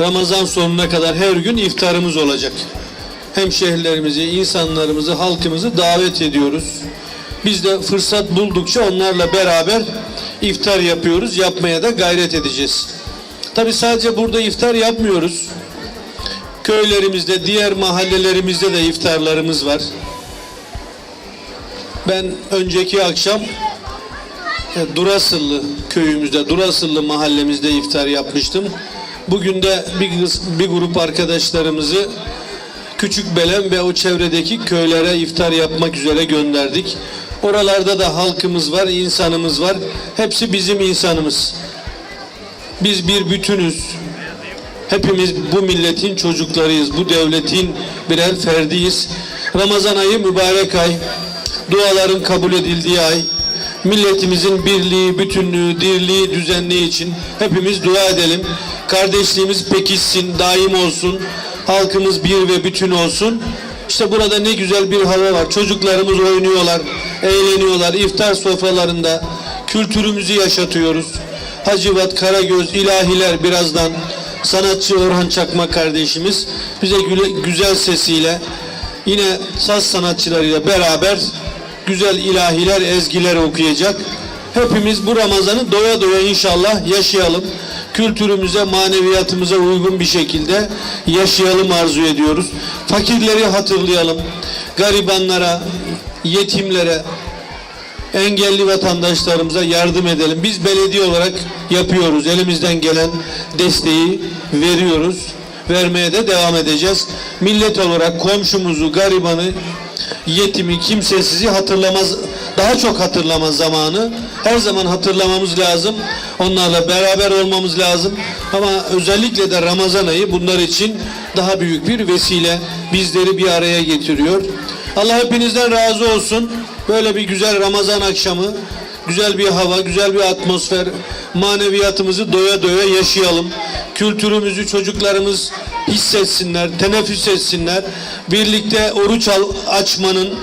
Ramazan sonuna kadar her gün iftarımız olacak. Hemşehrilerimizi, insanlarımızı, halkımızı davet ediyoruz. Biz de fırsat buldukça onlarla beraber iftar yapıyoruz. Yapmaya da gayret edeceğiz. Tabi sadece burada iftar yapmıyoruz. Köylerimizde, diğer mahallelerimizde de iftarlarımız var. Ben önceki akşam e, Durasıllı köyümüzde, Durasıllı mahallemizde iftar yapmıştım. Bugün de bir, bir grup arkadaşlarımızı Küçük Belen ve o çevredeki köylere iftar yapmak üzere gönderdik. Oralarda da halkımız var, insanımız var. Hepsi bizim insanımız. Biz bir bütünüz. Hepimiz bu milletin çocuklarıyız. Bu devletin birer ferdiyiz. Ramazan ayı mübarek ay. Duaların kabul edildiği ay. Milletimizin birliği, bütünlüğü, dirliği, düzenliği için hepimiz dua edelim. Kardeşliğimiz pekişsin, daim olsun. Halkımız bir ve bütün olsun. İşte burada ne güzel bir hava var. Çocuklarımız oynuyorlar, eğleniyorlar. İftar sofralarında kültürümüzü yaşatıyoruz. Hacivat, Karagöz, ilahiler birazdan sanatçı Orhan Çakma kardeşimiz bize güle- güzel sesiyle yine saz sanatçılarıyla beraber güzel ilahiler, ezgiler okuyacak. Hepimiz bu Ramazan'ı doya doya inşallah yaşayalım. Kültürümüze, maneviyatımıza uygun bir şekilde yaşayalım arzu ediyoruz. Fakirleri hatırlayalım. Garibanlara, yetimlere, engelli vatandaşlarımıza yardım edelim. Biz belediye olarak yapıyoruz. Elimizden gelen desteği veriyoruz. Vermeye de devam edeceğiz. Millet olarak komşumuzu, garibanı, yetimi, kimsesizi hatırlamaz, daha çok hatırlama zamanı. Her zaman hatırlamamız lazım. Onlarla beraber olmamız lazım. Ama özellikle de Ramazan ayı bunlar için daha büyük bir vesile. Bizleri bir araya getiriyor. Allah hepinizden razı olsun. Böyle bir güzel Ramazan akşamı, güzel bir hava, güzel bir atmosfer, maneviyatımızı doya doya yaşayalım. Kültürümüzü çocuklarımız hissetsinler, teneffüs etsinler. Birlikte oruç açmanın,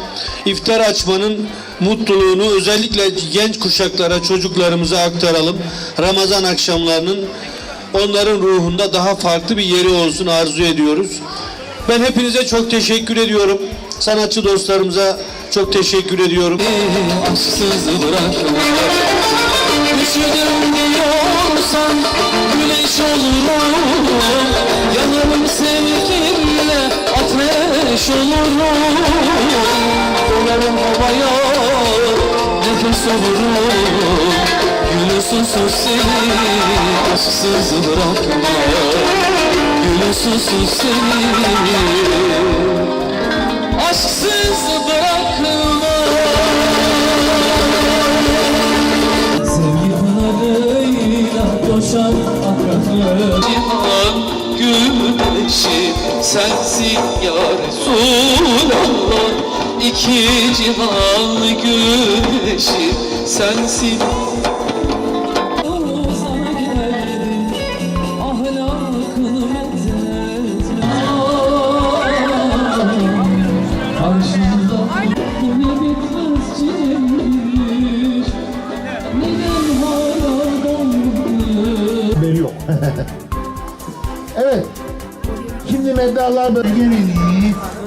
iftar açmanın mutluluğunu özellikle genç kuşaklara, çocuklarımıza aktaralım. Ramazan akşamlarının onların ruhunda daha farklı bir yeri olsun arzu ediyoruz. Ben hepinize çok teşekkür ediyorum. Sanatçı dostlarımıza çok teşekkür ediyorum. aşksız bırakma. Üşüdüm diyorsan güneş olurum Yanarım sevginle ateş olurum Dolarım havaya nefes olurum Gülü susuz seni. Aşksız bırakma. Gülü susuz seni. Aşksız bırakma Resulallah İki cihan güneşi sensin. Sana geldim ahlakını benzetme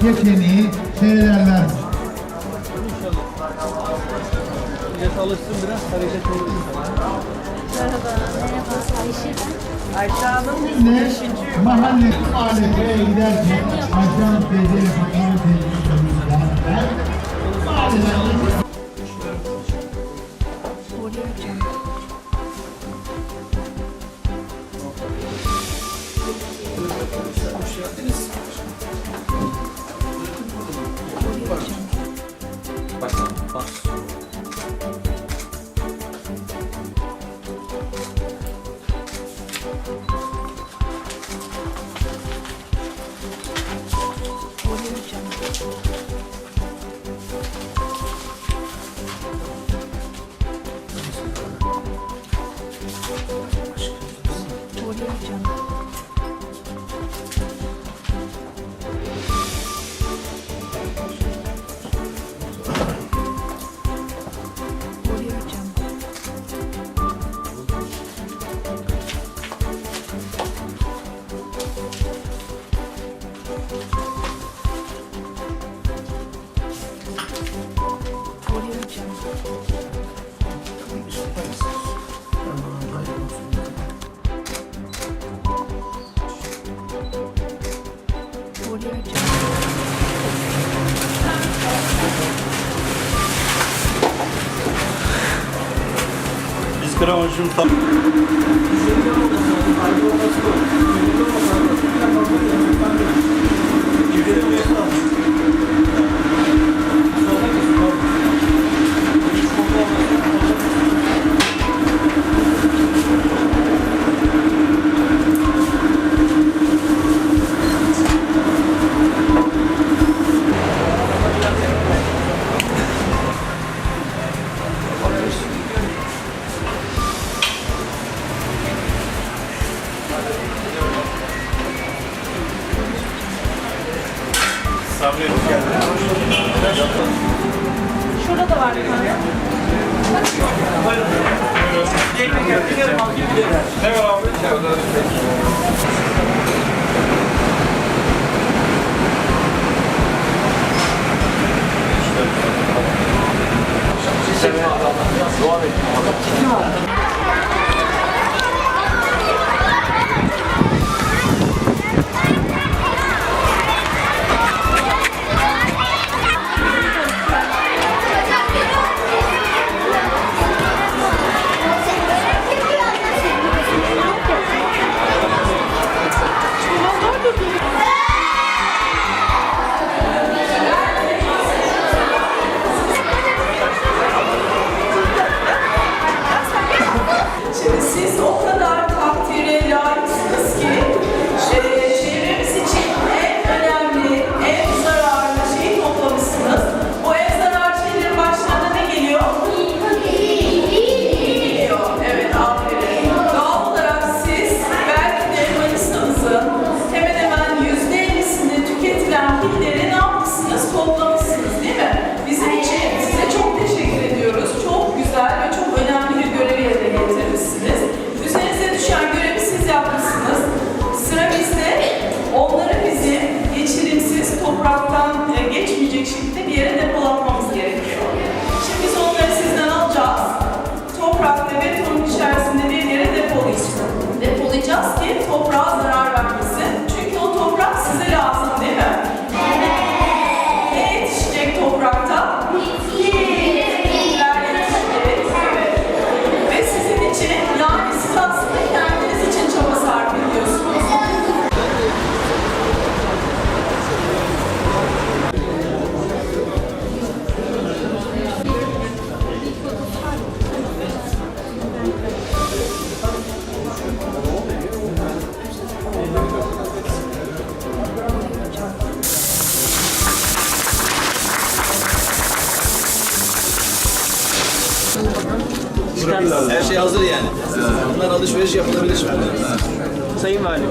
Karşımda yine bir kız çiçekmiş Neden hala dolmuyor haberi yok. evet. Şimdi meddarlar böyle geleneği, yeteneği seyrederler. Ne? Mahalle aleteye giderken Ayşan teyzeyle Fatma teyzeyle Maalesef Biz Karamanş'ın tam... şey hazır yani. Bunlar alışveriş yapılabilir şimdi. Sayın Valim.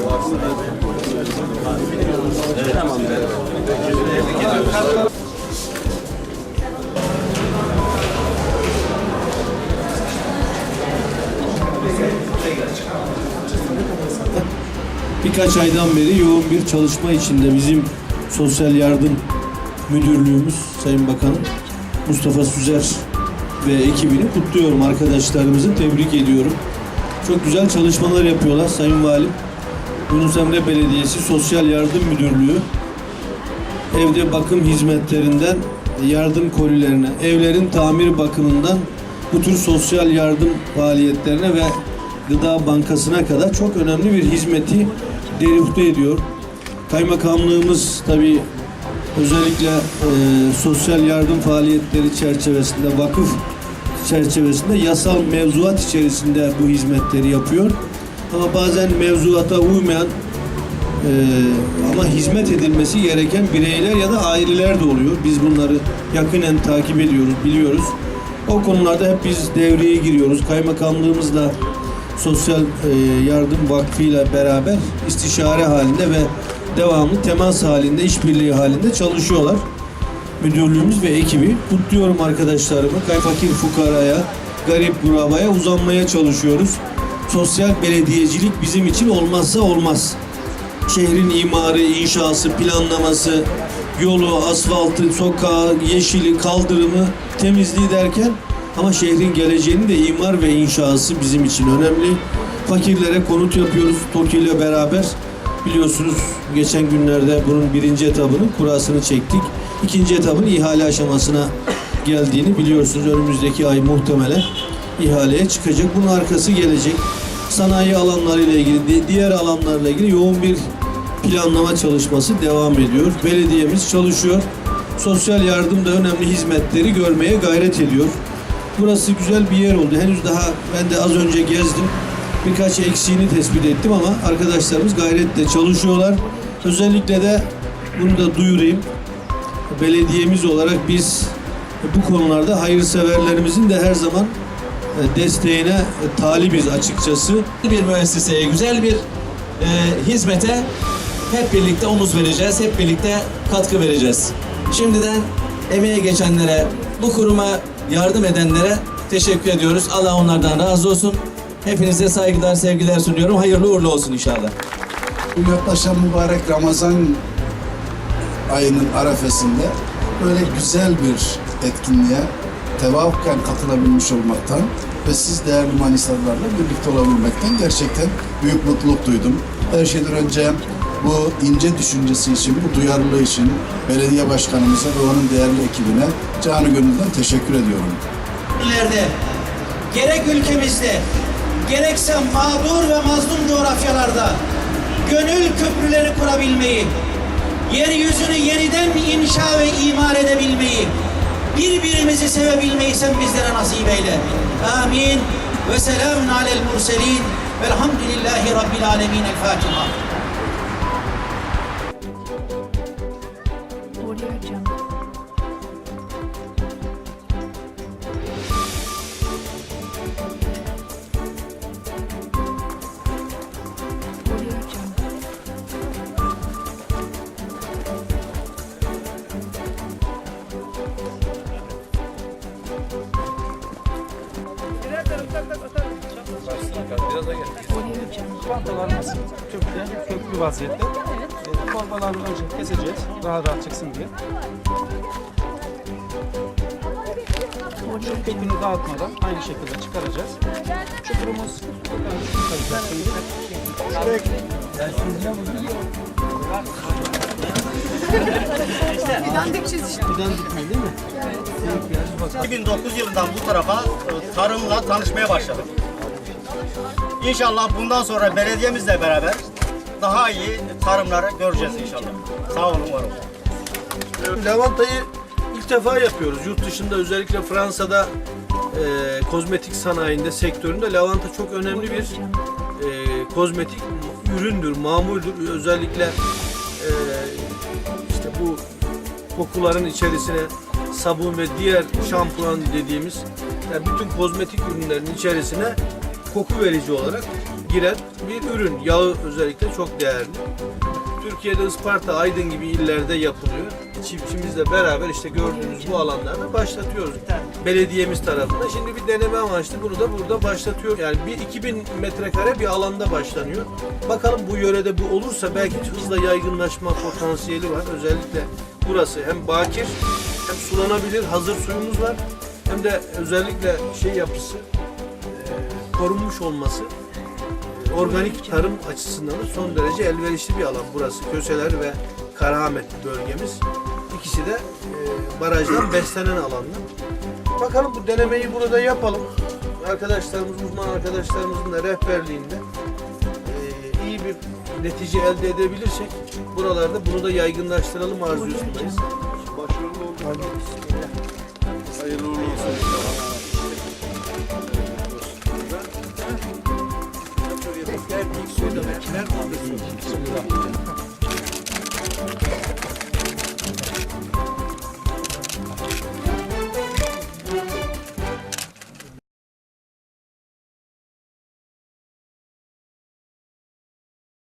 Tamam. Birkaç aydan beri yoğun bir çalışma içinde bizim Sosyal Yardım Müdürlüğümüz Sayın Bakanım Mustafa Süzer ve ekibini kutluyorum. Arkadaşlarımızı tebrik ediyorum. Çok güzel çalışmalar yapıyorlar Sayın Valim. Yunus Emre Belediyesi Sosyal Yardım Müdürlüğü evde bakım hizmetlerinden yardım kolilerine, evlerin tamir bakımından bu tür sosyal yardım faaliyetlerine ve gıda bankasına kadar çok önemli bir hizmeti derifte ediyor. Kaymakamlığımız tabii özellikle e, sosyal yardım faaliyetleri çerçevesinde, vakıf çerçevesinde yasal mevzuat içerisinde bu hizmetleri yapıyor. Ama bazen mevzuata uymayan ee, ama hizmet edilmesi gereken bireyler ya da aileler de oluyor. Biz bunları yakinen takip ediyoruz, biliyoruz. O konularda hep biz devreye giriyoruz. Kaymakamlığımızla Sosyal e, Yardım Vakfı ile beraber istişare halinde ve devamlı temas halinde, işbirliği halinde çalışıyorlar. Müdürlüğümüz ve ekibi kutluyorum arkadaşlarımı. Fakir fukaraya, garip gurabaya uzanmaya çalışıyoruz. Sosyal belediyecilik bizim için olmazsa olmaz şehrin imarı, inşası, planlaması, yolu, asfaltı, sokağı, yeşili, kaldırımı, temizliği derken ama şehrin geleceğinin de imar ve inşası bizim için önemli. Fakirlere konut yapıyoruz TOKİ ile beraber. Biliyorsunuz geçen günlerde bunun birinci etabının kurasını çektik. İkinci etabın ihale aşamasına geldiğini biliyorsunuz. Önümüzdeki ay muhtemelen ihaleye çıkacak. Bunun arkası gelecek. Sanayi alanlarıyla ilgili, di- diğer alanlarla ilgili yoğun bir planlama çalışması devam ediyor. Belediyemiz çalışıyor. Sosyal yardım da önemli hizmetleri görmeye gayret ediyor. Burası güzel bir yer oldu. Henüz daha ben de az önce gezdim. Birkaç eksiğini tespit ettim ama arkadaşlarımız gayretle çalışıyorlar. Özellikle de bunu da duyurayım. Belediyemiz olarak biz bu konularda hayırseverlerimizin de her zaman e, desteğine e, talibiz açıkçası. bir müesseseye, güzel bir e, hizmete hep birlikte omuz vereceğiz, hep birlikte katkı vereceğiz. Şimdiden emeğe geçenlere, bu kuruma yardım edenlere teşekkür ediyoruz. Allah onlardan razı olsun. Hepinize saygılar, sevgiler sunuyorum. Hayırlı uğurlu olsun inşallah. Yaklaşan mübarek Ramazan ayının arefesinde böyle güzel bir etkinliğe tevafuken katılabilmiş olmaktan ve siz değerli Manisalılarla birlikte olabilmekten gerçekten büyük mutluluk duydum. Her şeyden önce bu ince düşüncesi için, bu duyarlılığı için belediye başkanımıza ve onun değerli ekibine canı gönülden teşekkür ediyorum. illerde, gerek ülkemizde, gerekse mağdur ve mazlum coğrafyalarda gönül köprüleri kurabilmeyi, yeryüzünü yeniden inşa ve imar edebilmeyi, birbirimizi sevebilmeyi sen bizlere nasip eyle. Amin. Ve selamun alel murselin. Velhamdülillahi Rabbil alemin. El Fatiha. Audio Jungle. Audio Jungle. Çantalarımız kökte, köklü vaziyette. Evet. Torbalarını önce keseceğiz. Daha rahat çıksın diye. Jungle. Kökünü dağıtmadan aynı şekilde çıkaracağız. Çukurumuz çıkaracağız şimdi. 2009 yılından bu tarafa e, tarımla tanışmaya başladım. İnşallah bundan sonra belediyemizle beraber daha iyi tarımları göreceğiz inşallah. Sağ olun, var olun. Lavantayı ilk defa yapıyoruz. Yurt dışında özellikle Fransa'da e, kozmetik sanayinde, sektöründe lavanta çok önemli bir e, kozmetik üründür, mamuldür. Özellikle e, işte bu kokuların içerisine sabun ve diğer şampuan dediğimiz yani bütün kozmetik ürünlerin içerisine koku verici olarak giren bir ürün. Yağı özellikle çok değerli. Türkiye'de Isparta, Aydın gibi illerde yapılıyor. Çiftçimizle beraber işte gördüğünüz bu alanlarda başlatıyoruz. Belediyemiz tarafından. Şimdi bir deneme amaçlı bunu da burada başlatıyor. Yani bir 2000 metrekare bir alanda başlanıyor. Bakalım bu yörede bu olursa belki hızla yaygınlaşma potansiyeli var. Özellikle burası hem bakir hem sulanabilir hazır suyumuz var. Hem de özellikle şey yapısı e, korunmuş olması organik tarım açısından da son derece elverişli bir alan burası. Köseler ve Karahamet bölgemiz. İkisi de e, barajdan beslenen alanlar. Bakalım bu denemeyi burada yapalım. Arkadaşlarımız, uzman arkadaşlarımızın da rehberliğinde e, iyi bir netice elde edebilirsek buralarda bunu da yaygınlaştıralım. Başarılı olun. Hayırlı olsun. uğurlu olsun. Bismillah.